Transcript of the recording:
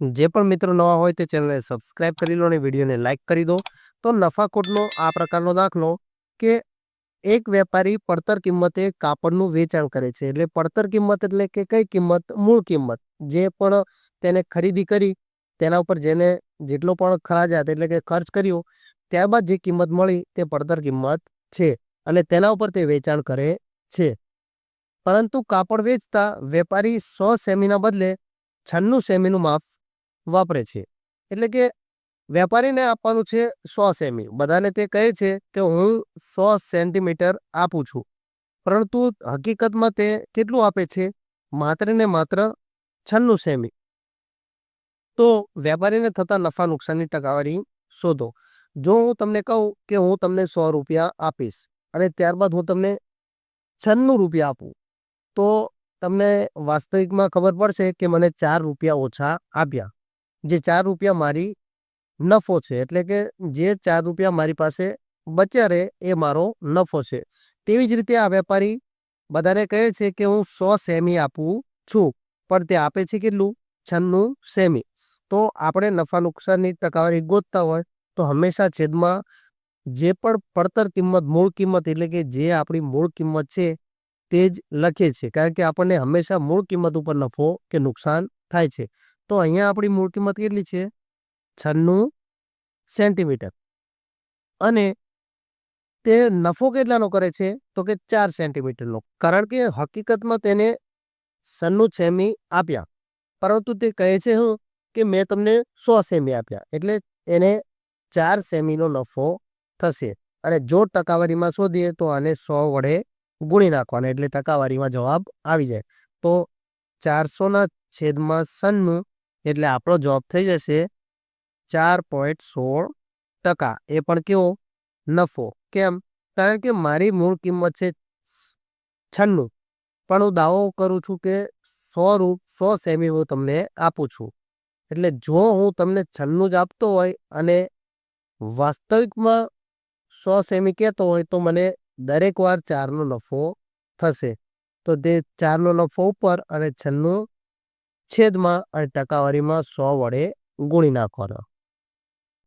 જે પણ મિત્રો નવા હોય તે ચેનલને સબસ્ક્રાઇબ કરી લો અને વિડીયોને લાઇક કરી દો. તો નફાખોટનો આ પ્રકારનો દાખલો કે એક વેપારી પડતર કિંમતે કાપડનું વેચાણ કરે છે. એટલે પડતર કિંમત એટલે કે કઈ કિંમત? મૂળ કિંમત. જે પણ તેને ખરીદી કરી, તેના ઉપર જેને જેટલો પણ ખરાજાત એટલે કે ખર્ચ કર્યો, ત્યારબાદ જે કિંમત મળી તે પડતર કિંમત છે અને તેના ઉપર તે વેચાણ કરે છે. પરંતુ કાપડ વેચતા વેપારી સો સેમીના બદલે છન્નું સેમીનું માપ વાપરે છે. એટલે કે વેપારીને આપવાનું છે સો સેમી. બધાને તે કહે છે કે હું સો સેન્ટીમીટર આપું છું. પરંતુ હકીકતમાં તે કેટલું આપે છે? માત્ર ને માત્ર છન્નું સેમી. તો વેપારીને થતા નફા નુકસાનની ટકાવારી શોધો. જો હું તમને કહું કે હું તમને સો રૂપિયા આપીશ અને ત્યારબાદ હું તમને છન્નું રૂપિયા આપું, તો તમને વાસ્તવિકમાં ખબર પડશે કે મને ચાર રૂપિયા ઓછા આપ્યા. જે ચાર રૂપિયા મારી નફો છે. એટલે કે જે ચાર રૂપિયા મારી પાસે બચ્યા રહે એ મારો નફો છે. તેવી જ રીતે આ વેપારી બધાને કહે છે કે હું સો સેમી આપું છું, પણ તે આપે છે કેટલું? છન્નું સેમી. તો આપણે નફા નુકસાનની ટકાવારી ગોતતા હોય તો હંમેશા છેદમાં જે પણ પડતર કિંમત, મૂળ કિંમત એટલે કે જે આપણી મૂળ કિંમત છે તે જ લખે છે કારણ કે આપણને હંમેશા મૂળ કિંમત ઉપર નફો કે નુકસાન થાય છે. તો અહીંયા આપણી મૂળ કિંમત કેટલી છે? છન્નું સેન્ટીમીટર. અને તે નફો કેટલાનો કરે છે? તો કે ચાર સેન્ટીમીટરનો. કારણ કે હકીકતમાં તેને સન્નું સેમી આપ્યા. પરંતુ તે કહે છે હું કે મેં તમને સો સેમી આપ્યા. એટલે એને ચાર સેમીનો નફો થશે. અને જો ટકાવારીમાં શોધીએ તો આને સો વડે ગુણી નાખવાના. એટલે ટકાવારીમાં જવાબ આવી જાય. તો ચારસોના છેદમાં સન્નું એટલે આપણો જવાબ થઈ જશે ચાર પોઈન્ટ સોળ ટકા. એ પણ કેવો? નફો. કેમ? કારણ કે મારી મૂળ કિંમત છે છન્નું. પણ હું દાવો કરું છું કે સો રૂ, સો સેમી હું તમને આપું છું. એટલે જો હું તમને છન્નું જ આપતો હોય અને વાસ્તવિકમાં સો સેમી કહેતો હોય તો મને દરેક વાર ચારનો નફો થશે. તો તે ચારનો નફો ઉપર અને છન્નું છેદમાં અને ટકાવારીમાં સો વડે ગુણી નાખવાનો.